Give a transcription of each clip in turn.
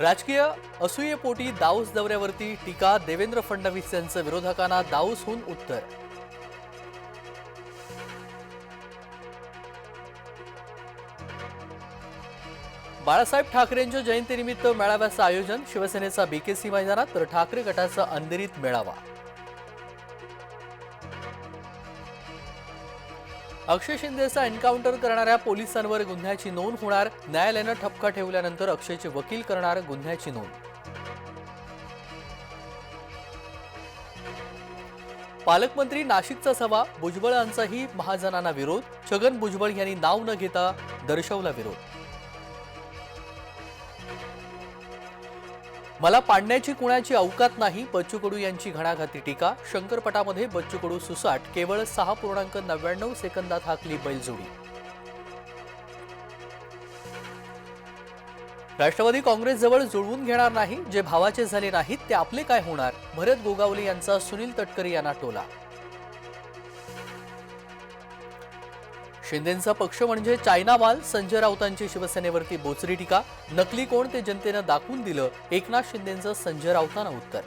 राजकीय असूयेपोटी दाऊस दौऱ्यावरती टीका देवेंद्र फडणवीस यांचं विरोधकांना दाऊसहून उत्तर. बाळासाहेब ठाकरेंच्या जयंतीनिमित्त मेळाव्याचं आयोजन शिवसेनेचा बीकेसी मैदानात तर ठाकरे गटाचा अंधेरीत मेळावा. अक्षय शिंदेचा एन्काउंटर करणाऱ्या पोलिसांवर गुन्ह्याची नोंद होणार. न्यायालयानं ठपका ठेवल्यानंतर अक्षयचे वकील करणार गुन्ह्याची नोंद. पालकमंत्री नाशिकचा सभा भुजबळांचाही महाजनांना विरोध. छगन भुजबळ यांनी नाव न घेता दर्शवला विरोध. मला पाडण्याची कुणाची अवकात नाही बच्चू कडू यांची घणाघाती टीका शंकरपटामध्ये बच्चू कडू सुसाट केवळ सहा पूर्णांक नव्याण्णव सेकंदात हाकली बैलजोडी. राष्ट्रवादी काँग्रेसजवळ जुळवून घेणार नाही जे भावाचे झाले नाहीत ते आपले काय होणार? भरत गोगावले यांचा सुनील तटकरे यांना टोला शिंदेंचा पक्ष म्हणजे चायना माल संजय राऊतांची शिवसेनेवरती बोचरी टीका. नकली कोण ते जनतेनं दाखवून दिलं. एकनाथ शिंदेचं संजय राऊतांना उत्तर.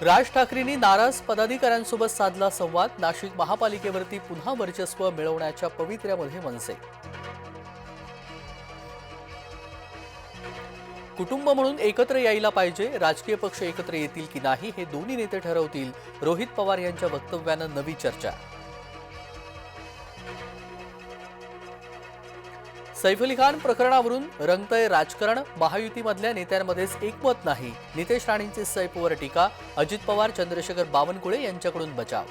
राज ठाकरेंनी नाराज पदाधिकाऱ्यांसोबत साधला संवाद. नाशिक महापालिकेवरती पुन्हा वर्चस्व मिळवण्याच्या पवित्र्यामध्ये मनसे. कुटुंब म्हणून एकत्र यायला पाहिजे राजकीय पक्ष एकत्र येतील की नाही हे दोन्ही नेते ठरवतील. रोहित पवार यांच्या वक्तव्यानं नवी चर्चा. सैफ अली खान प्रकरणावरून रंगतय राजकारण महायुतीमधल्या नेत्यांमध्येच एकमत नाही. नितेश राणेंचे सैफवर टीका अजित पवार चंद्रशेखर बावनकुळे यांच्याकडून बचाव.